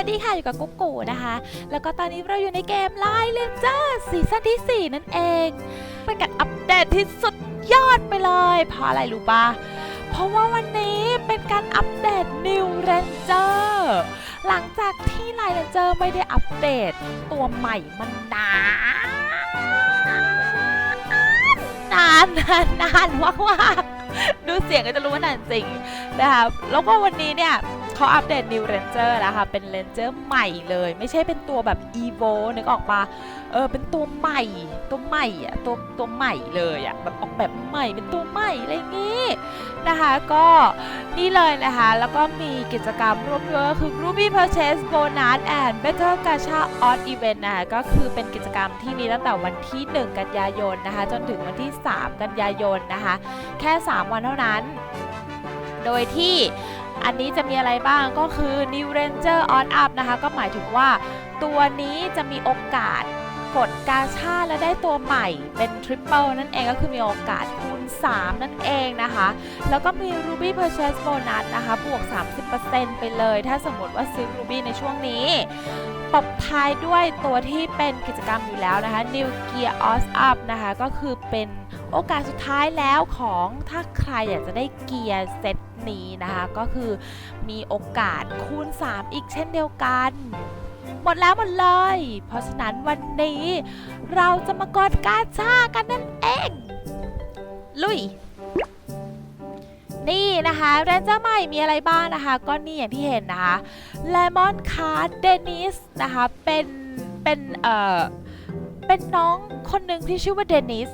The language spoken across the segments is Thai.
ัสวัสดีค่ะอยู่กับกุ๊กกูนะคะ แล้วก็ตอนนี้เราอยู่ในเกม Line Ranger ซีซั่นที่ 4 นั่นเองเป็นการอัปเดตที่สุดยอดไปเลยเพราะอะไรรู้ปะเพราะว่าวันนี้เป็นการอัปเดต New Ranger หลังจากที่ Line Ranger ไม่ได้อัปเดตตัวใหม่มันนานนานนานมากมากๆดูเสียงก็จะรู้ว่านานจริงนะคะแล้วก็วันนี้เนี่ย เขาอัปเดต New Ranger แล้วค่ะ เป็น Ranger ใหม่เลย ไม่ใช่เป็นตัวแบบ Evo นึกออกปะเออ เป็นตัวใหม่ ตัวใหม่อะตัว ตัวใหม่เลยอะแบบออกแบบใหม่ เป็นตัวใหม่อะไรงี้ นะคะ ก็นี่เลยนะคะ แล้วก็มีกิจกรรมร่วมด้วยก็คือ Ruby Purchase Bonus and Better Gacha Odd Event นะคะ ก็คือเป็นกิจกรรมที่มีตั้งแต่วันที่ 1 กันยายนนะคะ จนถึงวันที่ 3 กันยายนนะคะ แค่ 3 วันเท่านั้น โดยที่ อันนี้จะมีอะไรบ้างก็คือ New Ranger On Up นะคะ ก็หมายถึงว่า ตัวนี้จะมีโอกาสกดกาชาและได้ตัวใหม่เป็น Triple นั่นเองก็คือมีโอกาสคูณ 3 นั่นเองนะคะ แล้วก็มี Ruby Purchase Bonus นะคะ บวก 30%ไปเลย ถ้าสมมติว่าซื้อ Ruby ในช่วงนี้ตบท้ายด้วยตัวที่เป็นกิจกรรมอยู่แล้วนะคะ New Gear Oz Up นะคะ ก็คือเป็นโอกาสสุดท้ายแล้วของถ้าใครอยากจะได้เกียร์เซต นี้นะคะก็คือมีโอกาสคูณ 3 อีกเช่นเดียวกัน หมดแล้วหมดเลย เพราะฉะนั้นวันนี้เราจะมากอดกาชากันนั่นเอง ลุยนี่นะคะแรนเจอร์ใหม่มีอะไรบ้างนะคะ ก็นี่อย่างที่เห็นนะคะเลมอนคาร์ดเดนิสนะคะเป็นเป็นเอ่อเป็นน้องคนหนึ่งที่ชื่อว่าเดนิส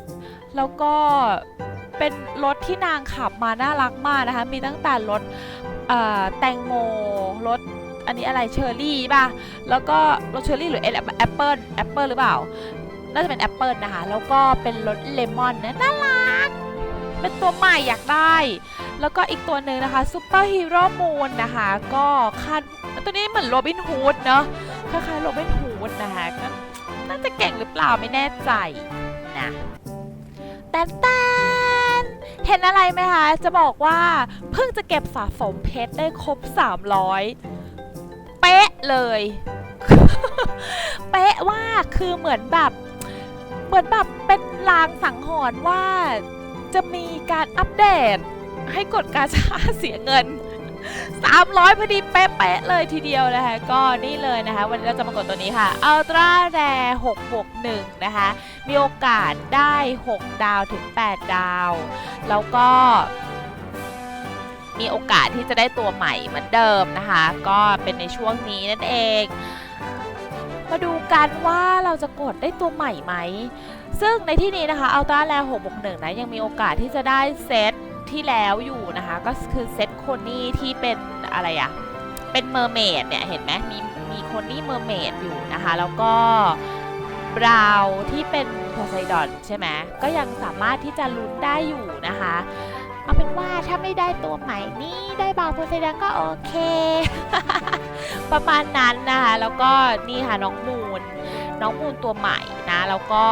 แล้วก็ เป็นรถที่นางขับมาน่ารักมากนะคะ มีตั้งแต่รถแตงโมรถอันนี้อะไรเชอร์รี่ป่ะ แล้วก็รถเชอร์รี่หรือแอปเปิลแอปเปิลหรือเปล่า น่าจะเป็นแอปเปิลนะคะ แล้วก็เป็นรสเลมอนนะน่ารัก เป็นตัวใหม่อยากได้ แล้วก็อีกตัวหนึ่งนะคะซูเปอร์ฮีโร่มูนนะคะ ก็คาดตัวนี้เหมือนโรบินฮูดเนาะ คล้ายๆโรบินฮูดนะคะก็น่าจะเก่งหรือเปล่าไม่แน่ใจนะแต่แต่ เห็นอะไรไหมคะ จะบอกว่าเพิ่งจะเก็บสะสมเพชรได้ครบ 300 เป๊ะเลย เป๊ะว่าคือเหมือนแบบ เหมือนแบบเป็นลางสังหรณ์ว่าจะมีการอัปเดตให้กดกาชาเสียเงิน 300 พอดีเป๊ะๆเลยทีเดียวนะคะ ก็นี่เลยนะคะ วันนี้เราจะมากดตัวนี้ค่ะ Ultra Rare 6บวก1นะคะ มีโอกาสได้ 6 ดาวถึง 8 ดาว แล้วก็มีโอกาสที่จะได้ตัวใหม่เหมือนเดิมนะคะ ก็เป็นในช่วงนี้นั่นเอง มาดูกันว่าเราจะกดได้ตัวใหม่ไหม ซึ่งในที่นี้นะคะ Ultra Rare 6บวก1นะยังมีโอกาสที่จะได้เซตที่แล้วอยู่นะคะ ก็คือเซต คนนี่ที่เป็นอะไรอะเป็นเมอร์เมดเนี่ยเห็นไหมมีมีคนี่เมอร์เมดอยู่นะคะ แล้วก็บราวที่เป็นโพไซดอนใช่ไหมก็ยังสามารถที่จะลุ้นได้อยู่นะคะ เอาเป็นว่าถ้าไม่ได้ตัวใหม่นี่ได้บราวโพไซดอนก็โอเค ประมาณนั้นนะคะ แล้วก็นี่ค่ะน้องมูนน้องมูนตัวใหม่นะ แล้วก็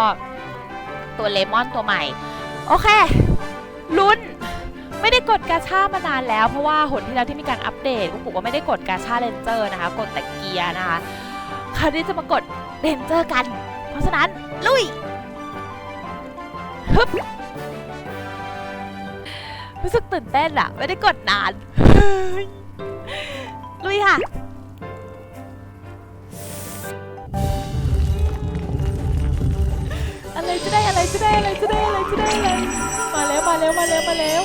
ตัวเลมอนตัวใหม่ โอเคลุ้น ไม่ได้กดกาชามานานแล้ว เพราะว่าหนที่แล้วที่มีการอัปเดตกุ๊กกุ๊กว่าไม่ได้กดกาชาเลนเจอร์นะคะกดแต่เกียร์นะคะคราวนี้จะมากดเลนเจอร์กัน เพราะฉะนั้นลุยฮึบรู้สึกตื่นเต้นอะไม่ได้กดนานลุยค่ะอะไรจะได้อะไรจะได้อะไรจะได้อะไรจะได้อะไร มาแล้วมาแล้วมาแล้วมาแล้ว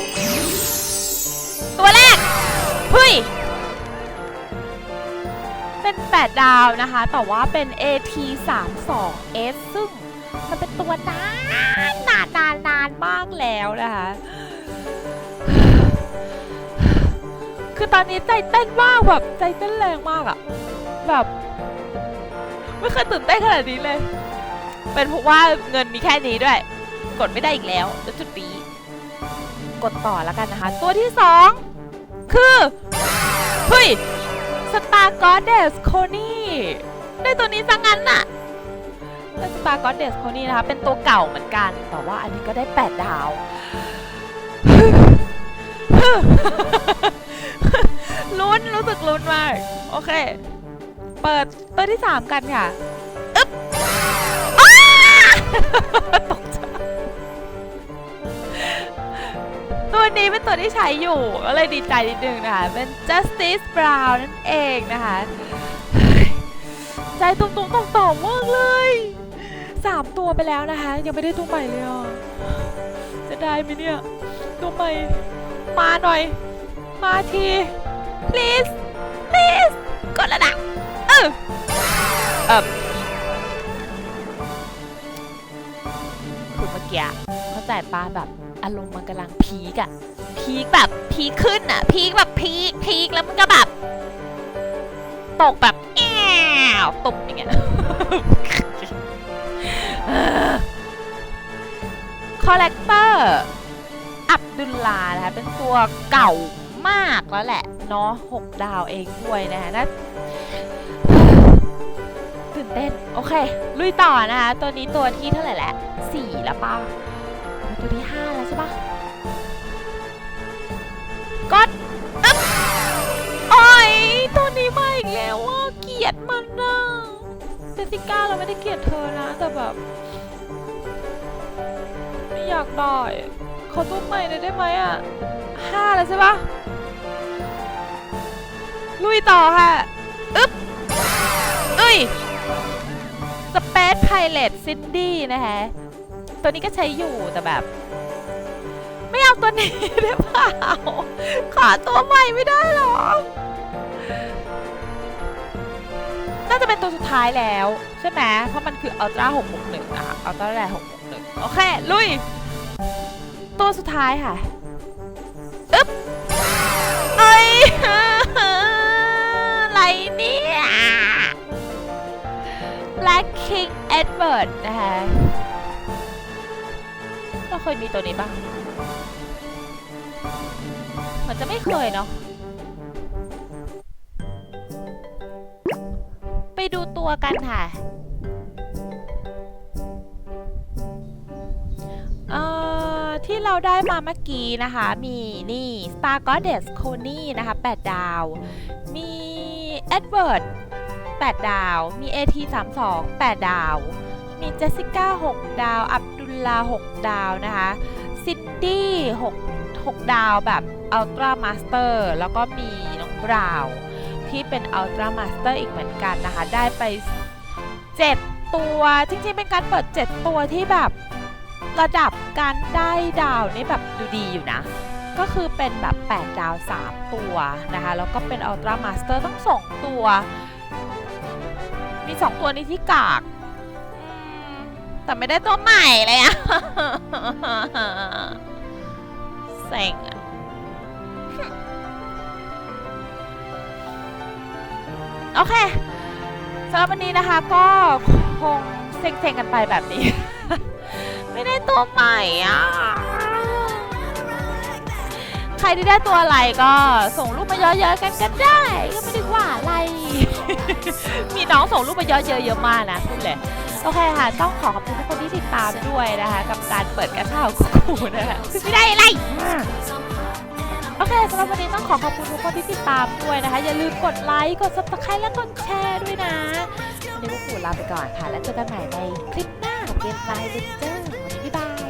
ตัวแรกเฮ้ย เป็น 8 ดาวนะคะ แต่ว่าเป็น AT 3 2 S ซึ่งมันเป็นตัวนานนานนานนานมากแล้วนะคะ คือตอนนี้ใจเต้นมากแบบใจเต้นแรงมากอะแบบไม่เคยตื่นเต้นขนาดนี้เลย เป็นเพราะว่าเงินมีแค่นี้ด้วย กดไม่ได้อีกแล้วแล้วจุดนี้ กดต่อแล้วกันนะคะ ตัวที่สองคือเฮ้ยสตาร์กอดเดสโคนี่ได้ตัวนี้ซะงั้นน่ะสตาร์กอดเดสโคนี่นะคะ เป็นตัวเก่าเหมือนกัน แต่ว่าอันนี้ก็ได้ 8 ดาว ลุ้น รู้สึกลุ้นมาก โอเค เปิดตัวที่สามกันค่ะ อึ๊บ ตัวที่ใช้อยู่ก็เลยดีใจนิดนึงนะคะเป็น Justice Brown นั่นเองนะคะ ใจตุ้มๆต่อมๆมากเลยสามตัวไปแล้วนะคะ ยังไม่ได้ตัวใหม่เลยอะจะได้ไหมเนี่ยตัวใหม่มาหน่อย มาที please please กดแล้วนะเออเออคือเมื่อกี้เข้าใจป้าแบบอารมณ์มันกำลังพีกอะ พีกแบบพีคขึ้นอะพีกแบบพีคพีคแล้วมันก็แบบตกแบบแอวตกอย่างเงี้ยคอลเลกเตอร์อับดุลลานะคะเป็นตัวเก่ามากแล้วแหละเนาะหกดาวเองด้วยนะคะนะตื่นเต้น โอเค ลุยต่อนะคะ ตัวนี้ตัวที่เท่าไหร่แล้วสี่แล้วป่ะ ตัวที่ห้าแล้วใช่ปะ กดอึ๊บโอ้ยตัวนี้มาอีกแล้วว่าเกลียดมันนะเจสิก้าเราไม่ได้เกลียดเธอนะ แต่แบบ ไม่อยากได้ขอตัวใหม่เลยได้ไหมอะห้าแล้วใช่ปะลุยต่อค่ะอึ๊บเอ้ยสเปซไพเรตซินดี้นะคะตัวนี้ก็ใช้อยู่แต่แบบ ไม่เอาตัวนี้ได้เปล่า ขอตัวใหม่ไม่ได้หรอ น่าจะเป็นตัวสุดท้ายแล้ว ใช่ไหม เพราะมันคืออัลตร้า661นะคะอัลตร้าแร661โอเค ลุย ตัวสุดท้ายค่ะ อึ๊บเอ้ยอะไรเนี่ย Black King Edward นะคะเราเคยมีตัวนี้ปะเห มือนจะไม่เคยเนาะไปดูตัวกันค่ะเออที่เราได้มาเมื่อกี้นะคะ มีนี่ Star Goddess c o n y นะคะ 8 ดาว มี Edward 8 ดาว มี AT 3 2 8 ดาว มีเจสสิก้า 6 ดาว อับดุลลา 6 ดาวนะคะ ซินดี้ 6 6 ดาวแบบ อัลตร้ามาสเตอร์แล้วก็มีน้องบราวที่เป็นอัลตร้ามาสเตอร์อีกเหมือนกันนะคะ ได้ไป 7 ตัว จริงๆ เป็นการเปิด 7 ตัวที่แบบระดับการได้ดาวนี่แบบดูดีอยู่นะ ก็คือเป็นแบบ 8 ดาว 3 ตัวนะคะ แล้วก็เป็นอัลตร้ามาสเตอร์ต้อง 2 ตัว มี 2 ตัวนี้ที่กาก แต่ไม่ได้ตัวใหม่เลยอะเซ็งอะ โอเคสำหรับวันนี้นะคะก็คงเซ็งๆกันไปแบบนี้ ไม่ได้ตัวใหม่อะใครที่ได้ตัวอะไรก็ส่งรูปมาเยอะๆกันก็ได้ ก็ไม่ได้ว่าอะไร มีน้องส่งรูปมาเยอะๆเยอะมากนะพูดเลยโอเคค่ะ ต้องขอขอบคุณทุกคนที่ติดตามด้วยนะคะ กับการเปิดกระเช้ากูนะคะคือไม่ได้อะไร โอเคสำหรับวันนี้ต้องขอขอบคุณทุกคนที่ติดตามด้วยนะคะ อย่าลืมกดไลค์ กดซับสไครต์และกดแชร์ด้วยนะวันนี้พวกปู่ลาไปก่อนค่ะ แล้วเจอกันใหม่ในคลิปหน้าของเกมไลน์เดนเจอร์วันนี้บ๊ายบาย